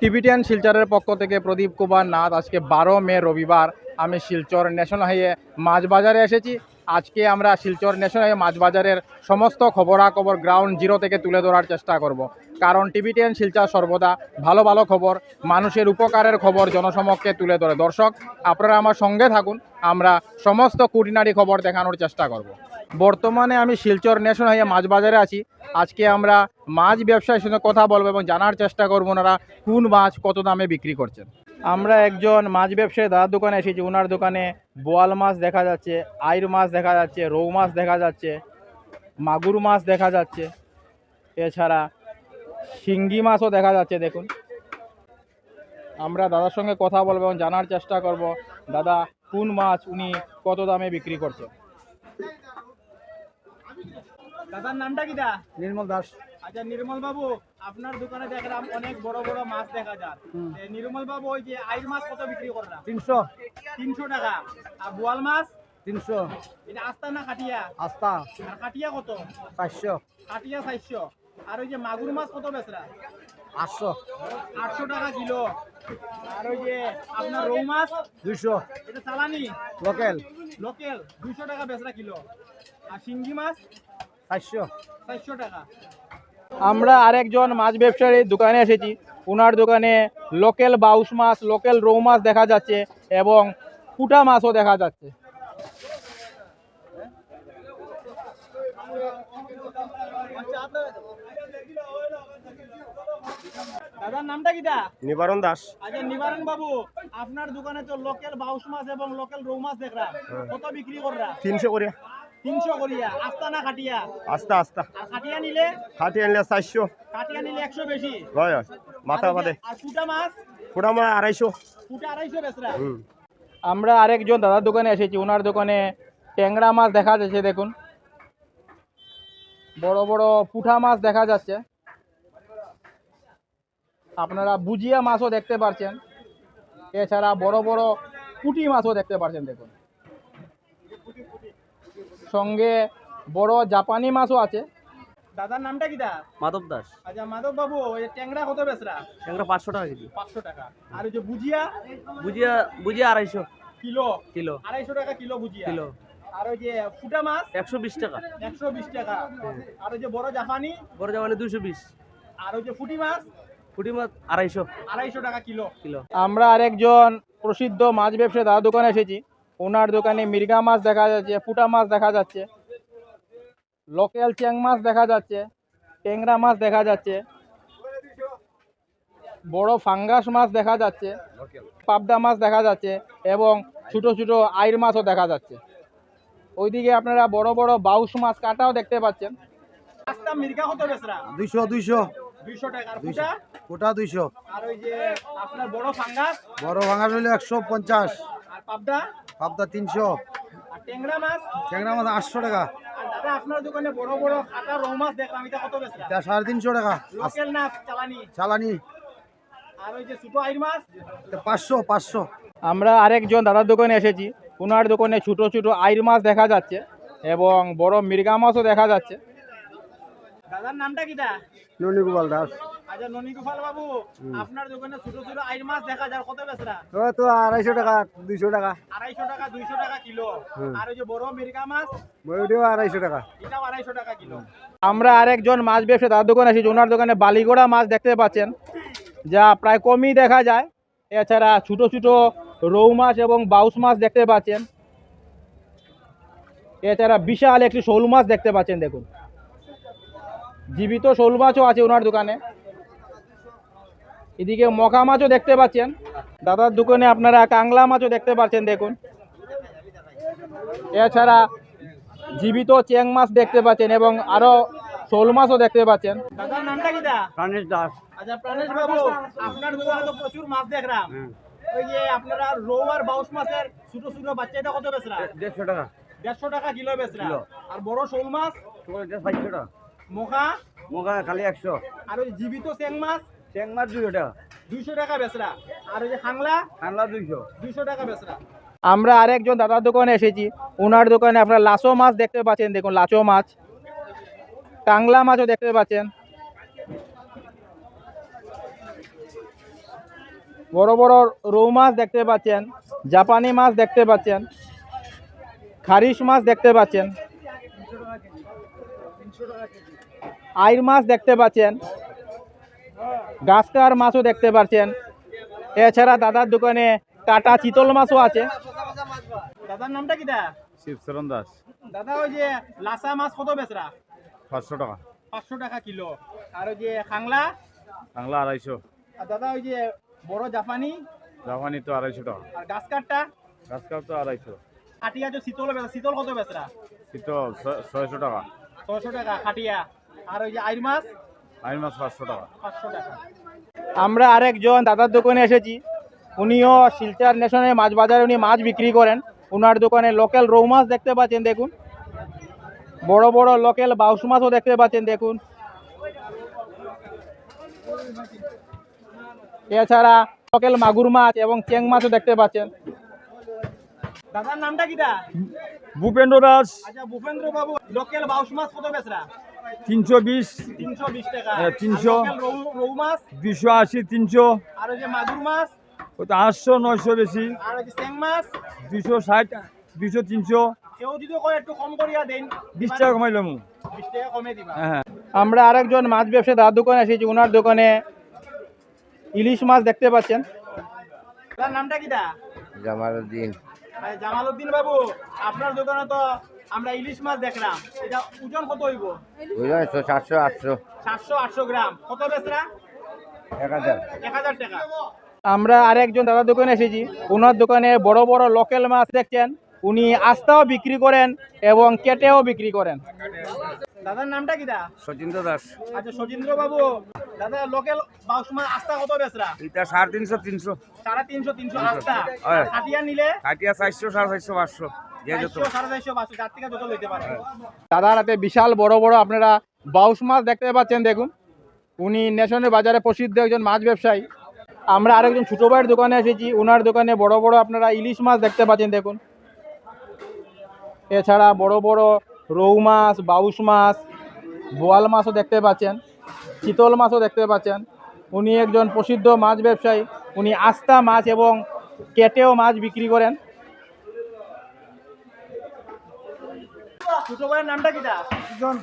Tibetan শিলচরের পক্ষ থেকে প্রদীপ কুমার নাথ, আজকে বারো মে রবিবার আমি শিলচর ন্যাশনাল হাইয়ে মাছ বাজারে এসেছি। আজকে আমরা শিলচর ন্যাশনাল হাইয়ে মাছ বাজারের সমস্ত খবরাখবর গ্রাউন্ড জিরো থেকে তুলে ধরার চেষ্টা করব। কারণ টিভি টেন শিলচর সর্বদা ভালো ভালো খবর, মানুষের উপকারের খবর জনসমক্ষে তুলে ধরে। দর্শক, আপনারা আমার সঙ্গে থাকুন, আমরা সমস্ত কুটিনারি খবর দেখানোর চেষ্টা করব। বর্তমানে আমি শিলচর ন্যাশনাল হাইওয়ে মাছ বাজারে আছি। আজকে আমরা মাছ ব্যবসায়ীর সঙ্গে কথা বলব এবং জানার চেষ্টা করব ওনারা কোন মাছ কত দামে বিক্রি করছেন। আমরা একজন মাছ ব্যবসায়ী, দাদার দোকানে এসেছি। ওনার দোকানে বোয়াল মাছ দেখা যাচ্ছে, আইর মাছ দেখা যাচ্ছে, রৌ মাছ দেখা যাচ্ছে, মাগুর মাছ দেখা যাচ্ছে। এছাড়া শিঙ্গি মাছও দেখা যাচ্ছে দেখুন। আমরা দাদার সঙ্গে কথা বলব এবং জানার চেষ্টা করব দাদা কোন মাছ উনি কত দামে বিক্রি করছে? দাদার নামটা কিটা নির্মল দাস। আচ্ছা নির্মল বাবু আপনার দোকানে দেখলাম অনেক বড় বড় মাছ দেখা যায়। নির্মল বাবু ওই যে আইর মাছ কত বিক্রি করলাম তিনশো। তিনশো টাকা। আর বোয়াল মাছ? তিনশো। এটা আস্তা না কাটিয়া? আস্তা। আর কাটিয়া কত? চারশো। কাটিয়া চারশো। আর ওই যে মাগুর মাছ কত বেচরা? আটশো। আটশো টাকা কিলো। আর ওই যে আপনার রৌ মাছ? দুইশো। এটা চালানি? লোকেল। লোকেল। দুইশো টাকা বেচরা কিলো। আর শিঙ্গি মাছ? চারশো। চারশো টাকা। আমরা আরেকজন মাছ ব্যবসায়ীর দোকানে এসেছি। ওনার দোকানে লোকাল বাউস মাছ লোকাল রৌ মাছ দেখা যাচ্ছে এবং কুটা মাছও দেখা যাচ্ছে। দাদার নামটা কিটা? নিবারণ দাস। আচ্ছা নিবারণ বাবু আপনার দোকানে তো লোকাল বাউস মাছ এবং লোকাল রৌ মাছ দেখলাম। কত বিক্রি কররা তিনশো করে তিনশো করিয়া। আস্তা না কাটিয়া আস্তা আস্তা। আর নিলে? খাটি আনলে চারশো। কাটিয়া নিলে একশো বেশি। হয় হয়। মাথা আর ওই যে- বাদে। আর কুটা মাছ? পুরা মাছ আড়াইশো। কুটা আড়াইশো বেচরা? আমরা আরেকজন দাদার দোকানে এসেছি ওনার দোকানে ট্যাংরা মাছ দেখা যাচ্ছে দেখুন। বড় বড় পুঠা মাছ দেখা যাচ্ছে। আপনারা বুজিয়া মাছও দেখতে পারছেন। এছাড়া বড় বড় পুঁটি মাছও দেখতে পারছেন দেখুন। সঙ্গে বড় জাপানি মাছও আছে। দাদার নামটা কি দা? মাধব দাস। আচ্ছা মাধব বাবু ওই ট্যাংরা কত বেচরা? ট্যাংরা পাঁচশো টাকা কেজি। পাঁচশো টাকা। আর ওই যে বুজিয়া বুঝিয়া বুঝিয়া আড়াইশো। কিলো? কিলো। আড়াইশো টাকা কিলো বুজিয়া কিলো। আর ওই যে ফুটা মাছ? একশো বিশ টাকা। একশো বিশ টাকা। আর ওই যে বড় জাপানি? বড় জাপানি দুইশো বিশ। আর ওই যে ফুটি মাছ? ফুটি মাছ আড়াইশো। আড়াইশো টাকা কিলো। কিলো। আমরা আরেকজন প্রসিদ্ধ মাছ ব্যবসায়ী দাদা দোকানে এসেছি। ওনার দোকানে মির্গা মাছ দেখা যাচ্ছে ফুটা মাছ দেখা যাচ্ছে লোকাল চ্যাং মাছ দেখা যাচ্ছে ট্যাংরা মাছ দেখা যাচ্ছে বড় ফাঙ্গাস মাছ দেখা যাচ্ছে পাবদা মাছ দেখা যাচ্ছে এবং ছোট ছোট আইর মাছও দেখা যাচ্ছে। ওইদিকে আপনারা বড় বড় বাউস মাছ কাটাও দেখতে পাচ্ছেন। দুইশো দুইশো। ওটা দুইশো। আর ওই যে বড় ফাঙ্গাস? বড় হইলে একশো পঞ্চাশ। পাবদা? পাবদা তিনশো। ট্যাংরা মাছ? আটশো টাকা। আর দাদা আপনার দোকানে বড় বড় কাটা রৌ মাছ দেখলাম এটা কত বেচরা এটা সাড়ে তিনশো টাকা। চালানি? চালানি। আর ওই যে ছোট আইর মাছ? এটা পাঁচশো পাঁচশো। আমরা আরেকজন দাদার দোকানে এসেছি। ওনার দোকানে ছোট ছোট আইর মাছ দেখা যাচ্ছে এবং বড় মির্গা মাছও দেখা যাচ্ছে। দাদার নামটা কিটা? ননী গোপাল দাস। আচ্ছা ননী গোপাল বাবু আপনার দোকানে ছোট ছোট আইর মাছ দেখা যায় কত বেচরা? ওই তো আড়াইশো টাকা দুইশো টাকা। আড়াইশো টাকা দুইশো টাকা কিলো। আর ওই যে বড় মির্গা মাছ ওইটাও আড়াইশো টাকা। এটাও আড়াইশো টাকা কিলো। আমরা আরেকজন মাছ ব্যবসায়ী তার দোকানে এসেছি ওনার দোকানে বালিগোড়া মাছ দেখতে পাচ্ছেন যা প্রায় কমই দেখা যায়। এছাড়া ছোট ছোট রৌ মাছ এবং বাউস মাছ দেখতে পাচ্ছেন। এছাড়া বিশাল একটি শোল মাছ দেখতে পাচ্ছেন দেখুন। জীবিত শোল মাছও আছে ওনার দোকানে। এদিকে মকা মাছও দেখতে পাচ্ছেন। দাদার দোকানে আপনারা কাংলা মাছও দেখতে পাচ্ছেন দেখুন। এছাড়া জীবিত চেং মাছ দেখতে পাচ্ছেন এবং আরও শোল মাছও দেখতে পাচ্ছেন। দাদার নামটা কিটা প্রাণেশ দাস। আচ্ছা প্রাণেশ বাবু আপনার দোকানে তো প্রচুর মাছ দেখলাম। ওই যে আপনারা রৌ আর বাউস মাছের ছোট ছোট বাচ্চা কত বেচরা? দেড়শো টাকা। কিলো বেচরা। আর বড় শোল মাছ? টাকা। মোখা? মোগা খালি একশো। আর ওই জীবিত চেং মাছ? ট্যাং মাছ দুইশো টাকা দুইশো টাকা বেচরা। আর ওই যে খাংলা কানলা দুইশো। দুইশো টাকা বেচরা। আমরা আরেকজন দাদার দোকানে এসেছি। ওনার দোকানে আপনারা লাচো মাছ দেখতে পাচ্ছেন দেখুন লাচো মাছ। কাংলা মাছও দেখতে পাচ্ছেন। বড় বড় রৌ মাছ দেখতে পাচ্ছেন জাপানি মাছ দেখতে পাচ্ছেন খারিশ মাছ দেখতে পাচ্ছেন। আইর মাছ দেখতে পাচ্ছেন। গাছকার মাছও দেখতে পাচ্ছেন। এছাড়া দাদার দোকানে কাটা চিতল মাছও আছে। দাদার নামটা কিটা? শিবচরণ দাস। দাদা ওই যে লাসা মাছ কত বেচরা? পাঁচশো টাকা। পাঁচশো টাকা কিলো। আর ওই যে খাংলা? বাংলা আড়াইশো। আর দাদা ওই যে বড় জাপানি জাপানি তো আড়াইশো টাকা। আর গাছ কাঠটা গাছকাপ তো আড়াইশো। খাটিয়া যে শীতল শীতল কত বেচরা? শীতল ছয়শো টাকা। ছশো টাকা খাটিয়া। আর ওই যে আইর মাছ? আইন মাছ পাঁচশো টাকা। পাঁচশো টাকা। আমরা আরেকজন দাদার দোকানে এসেছি। উনিও শিলচার নেশনে মাছ বাজারে উনি মাছ বিক্রি করেন। ওনার দোকানে লোকাল রৌ মাছ দেখতে পাচ্ছেন দেখুন। বড় বড় লোকাল বাউস মাছও দেখতে পাচ্ছেন দেখুন। এছাড়া লোকাল মাগুর মাছ এবং চেং মাছও দেখতে পাচ্ছেন। দাদার নামটা কিটা? ভূপেন্দ্র দাস। আচ্ছা ভূপেন্দ্র বাবু লোকাল বাউস মাছ কত বেচরা? তিনশো বিশ তিনশো বিশ টাকা। হ্যাঁ, 300 আর local রৌ রৌ মাছ? দুশো আশি তিনশো। আর ওই যে মাগুর মাছ? ওটা আটশো নয়শো বেশি। আর ওই যে চেং মাছ? দুশো ষাট দুশো তিনশো। কেউ যদি কয় একটু কম করিয়া দেন। বিশ টাকা কমাইলাম বিশ টাকা কমে দিবা। হ্যাঁ আমরা আরেকজন মাছ ব্যবসায়ী দাদার দোকানে এসেছি ওনার দোকানে ইলিশ মাছ দেখতে পাচ্ছেন। তার নামটা কিটা? জামালউদ্দিন। আরে জামালউদ্দিন বাবু আপনার দোকানে তো আমরা ইলিশ মাছ দেখলাম। এটা ওজন কত হইব? ওজন 700 800 700 800 গ্রাম। কত বেচরা? 1000 1000 টাকা। আমরা আরেকজন দাদা দোকানে এসেছি। ওনার দোকানে বড় বড় লোকাল মাছ দেখছেন। উনি আস্তাও বিক্রি করেন এবং কেটেও বিক্রি করেন। দাদার নামটা কি দা? সচিন্দ্র দাস। আচ্ছা সচিন্দ্র বাবু দাদা লোকাল বাউস মাছ আস্তা কত বেচরা? এটা 350 300 350 300 আস্তা। হাতিয়া নিলে? হাতিয়া 400 450 500 দাদার হাতে বিশাল বড় বড় আপনারা বাউস মাছ দেখতে পাচ্ছেন দেখুন। উনি ন্যাশনের বাজারে প্রসিদ্ধ একজন মাছ ব্যবসায়ী। আমরা আরেকজন ছোটো ভাইয়ের দোকানে এসেছি ওনার দোকানে বড় বড় আপনারা ইলিশ মাছ দেখতে পাচ্ছেন দেখুন। এছাড়া বড় বড় রৌ মাছ বাউস মাছ বোয়াল মাছও দেখতে পাচ্ছেন চিতল মাছও দেখতে পাচ্ছেন। উনি একজন প্রসিদ্ধ মাছ ব্যবসায়ী উনি আস্তা মাছ এবং কেটেও মাছ বিক্রি করেন। ছোট ভাইয়ের নামটা কিটা? সুজন।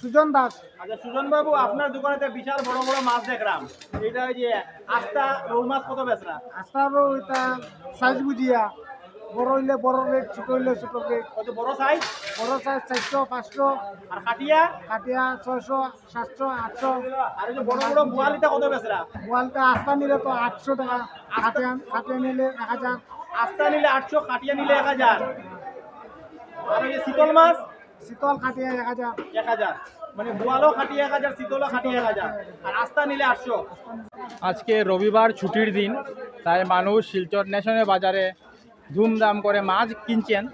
সুজন দাস। আচ্ছা সুজন বাবু আপনার দোকানেতে বিশাল বড় বড় মাছ দেখলাম। এটা ওই যে আস্তা রৌ মাছ কত বেচরা আস্তারও এটা সাইজ বুঝিয়া। বড় হইলে বড় রেট ছোট হইলে ছোট রেট কত বড় সাইজ বড় সাইজ চারশো পাঁচশো। আর কাটিয়া কাটিয়া ছয়শো সাতশো আটশো। আর যে বড় বড় বোয়ালিটা কত বেচরা মোবাইলটা আস্তা নিলে তো আটশো টাকা। কাটিয়া কাটিয়া নিলে এক হাজার। আস্তা নিলে আটশো কাটিয়া নিলে এক হাজার। শীতল মাছ? শীতল কাটিয়া এক হাজার। এক হাজার। মানে বোয়ালও খাটিয়ে এক হাজার শীতলও খাটিয়ে এক হাজার। আর আস্তা নিলে আটশো। আজকে রবিবার ছুটির দিন তাই মানুষ শিলচর ন্যাশনের বাজারে ধুমধাম করে মাছ কিনছেন।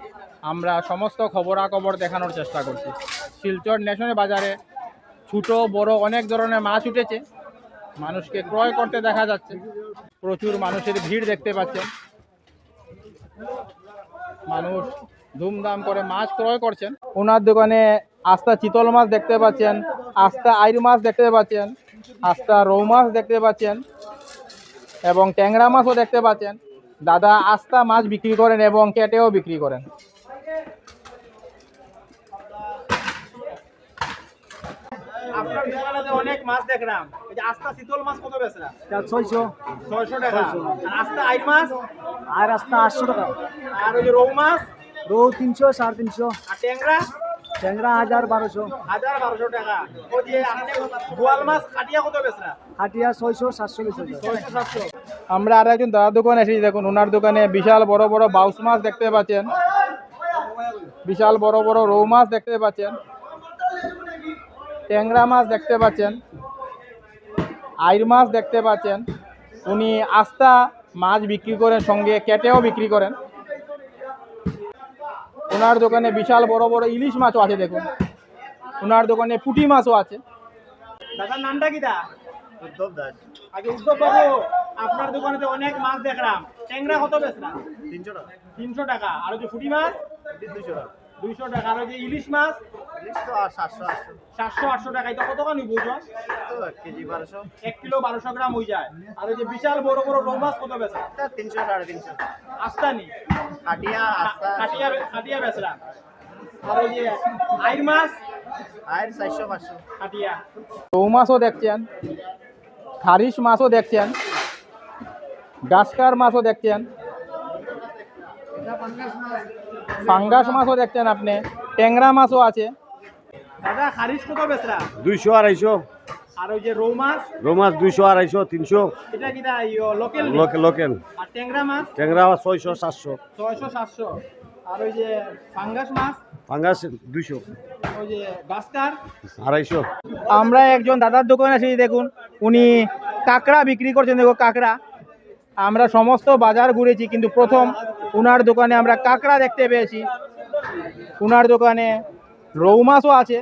আমরা সমস্ত খবরাখবর দেখানোর চেষ্টা করছি। শিলচর ন্যাশনের বাজারে ছোট বড় অনেক ধরনের মাছ উঠেছে। মানুষকে ক্রয় করতে দেখা যাচ্ছে। প্রচুর মানুষের ভিড় দেখতে পাচ্ছেন। মানুষ ধুমধাম করে মাছ ক্রয় করছেন। ওনার দোকানে আস্তা চিতল মাছ দেখতে পাচ্ছেন আস্তা আইর মাছ দেখতে পাচ্ছেন আস্তা রৌ মাছ দেখতে পাচ্ছেন এবং ট্যাংরা মাছও দেখতে পাচ্ছেন। দাদা আস্তা মাছ বিক্রি করেন এবং কেটেও বিক্রি করেন। আপনার দোকানে অনেক মাছ দেখলাম। এই যে আস্তা শীতল মাছ কত বেচরা ছয়শো। ছয়শো টাকা। আর আস্তা আইর মাছ? আর আস্তা আটশো টাকা। আর ওই যে রৌ মাছ? রৌ তিনশো সাড়ে তিনশো ট্যাংরা ট্যাংরা হাজার বারোশো হাজার বারোশো টাকা ওই যে আপনি বোয়াল মাছ কাটিয়া কত বেচরা কাটিয়া ছয়শো সাতশো বেশি আমরা আর একজন দাদার দোকানে এসেছি দেখুন ওনার দোকানে বিশাল বড় বড় বাউস মাছ দেখতে পাচ্ছেন। বিশাল বড় বড় রৌ মাছ দেখতে পাচ্ছেন। ট্যাংরা মাছ দেখতে পাচ্ছেন। আইর মাছ দেখতে পাচ্ছেন। উনি আস্তা মাছ বিক্রি করেন সঙ্গে কেটেও বিক্রি করেন। ওনার দোকানে বিশাল বড় বড় ইলিশ মাছও আছে দেখুন। ওনার দোকানে পুটি মাছও আছে। দাদার নামটা কি দা উদ্ধব দাস। আগে উদ্ধব বাবু আপনার দোকানে তো অনেক মাছ দেখলাম। ট্যাংরা কত বেচলাম? তিনশো টাকা। তিনশো টাকা। আর ওই যে ফুটি মাছ? দুশো টাকা। দুইশো টাকা। আর যে ইলিশ মাছ? সাতশো আটশো। বুঝো তো কেজি বারোশো। এক কিলো বারোশো গ্রাম হয়ে যায়। আর ওই যে বিশাল বড় বড় রৌ মাছ কত বেচা? তিনশো সাড়ে তিনশো। আস্তানি? বেচরা আর ওই যে আইর মাছ? আর চারশো পাঁচশো। খাটিয়া রৌ মাছও দেখছেন খারিশ মাছও দেখছেন গাছকার মাছও দেখছেন ফাঙ্গাস মাছও দেখছেন আপনি ট্যাংরা মাছও আছে। দাদা খারিশ কত বেচরা? দুইশো আড়াইশো। আর ওই যে রৌ মাছ? রোমাস দুইশো আড়াইশো তিনশো। এটা কিটা লোকেল লোকেল লোকেল আর ট্যাংরা মাছ? ট্যাংরা ছয়শো সাতশো। ছয়শো সাতশো। আর ওই যে ফাঙ্গাস মাছ? পাঙ্গাস দুইশো। ওই যে গাছকার আড়াইশো। আমরা একজন দাদার দোকানে এসেছি দেখুন। উনি কাঁকড়া বিক্রি করছেন দেখো কাঁকড়া। আমরা সমস্ত বাজার ঘুরেছি কিন্তু প্রথম উনার দোকানে আমরা কাঁকড়া দেখতে পেয়েছি। উনার দোকানে রৌ মাছও আছে।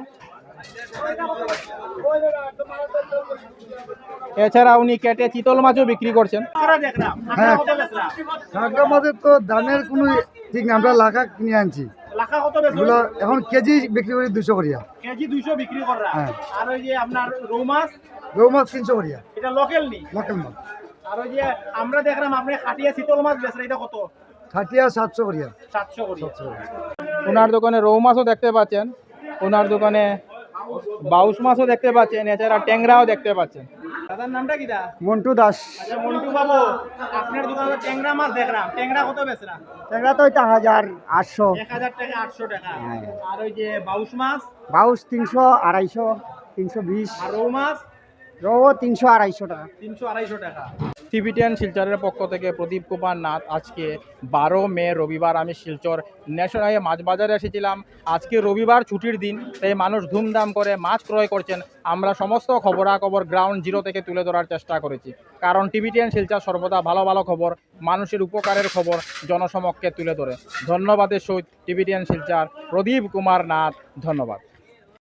এছাড়া উনি কেটে চিতল মাছও বিক্রি করছেন। হ্যাঁ। কাঁকড়া মাছের তো দামের কোনো ঠিক না আমরা লাখা কিনে আনছি। এগুলো এখন কেজি বিক্রি করি দুশো করিয়া। কেজি দুইশো বিক্রি করা। হ্যাঁ। আর ওই যে আপনার রৌ মাছ? রৌ মাছ তিনশো করিয়া। এটা লোকেল নি? লোকেল মাছ। আর ওই যে আমরা দেখলাম আপনি খাটিয়া শীতল মাছ বেচেন এটা কত? খাটিয়া সাতশো করিয়া। সাতশো করি ওনার দোকানে রৌ মাছও দেখতে পাচ্ছেন। ওনার দোকানে বাউস মাছও দেখতে পাচ্ছেন এছাড়া ট্যাংরাও দেখতে পাচ্ছেন। দাদার নামটা কি দা? মন্টু দাস। আচ্ছা মন্টু বাবু আপনার দোকানে ট্যাংরা মাছ দেখলাম। ট্যাংরা কত বেচরা? ট্যাংরা তো ওইটা হাজার আটশো। এক হাজার টাকা আটশো টাকা। আর ওই যে বাউস মাছ? বাউস তিনশো আড়াইশো তিনশো বিশ। আর রৌ মাছ? রৌ তিনশো আড়াইশো টাকা। টিভিটেন শিলচরের পক্ষ থেকে প্রদীপ কুমার নাথ আজকে বারো মে, রবিবার আমি শিলচর ন্যাশনাল মাছ বাজারে এসেছিলাম। আজকে রবিবার ছুটির দিন, তাই মানুষ ধুমধাম করে মাছ ক্রয় করছেন। আমরা সমস্ত খবরাখবর গ্রাউন্ড জিরো থেকে তুলে ধরার চেষ্টা করেছি। কারণ টিভিটিএন শিলচর সর্বদা ভালো ভালো খবর, মানুষের উপকারের খবর জনসমক্ষে তুলে ধরে। ধন্যবাদের সহিত টিভিটিএন শিলচর প্রদীপ কুমার নাথ, ধন্যবাদ।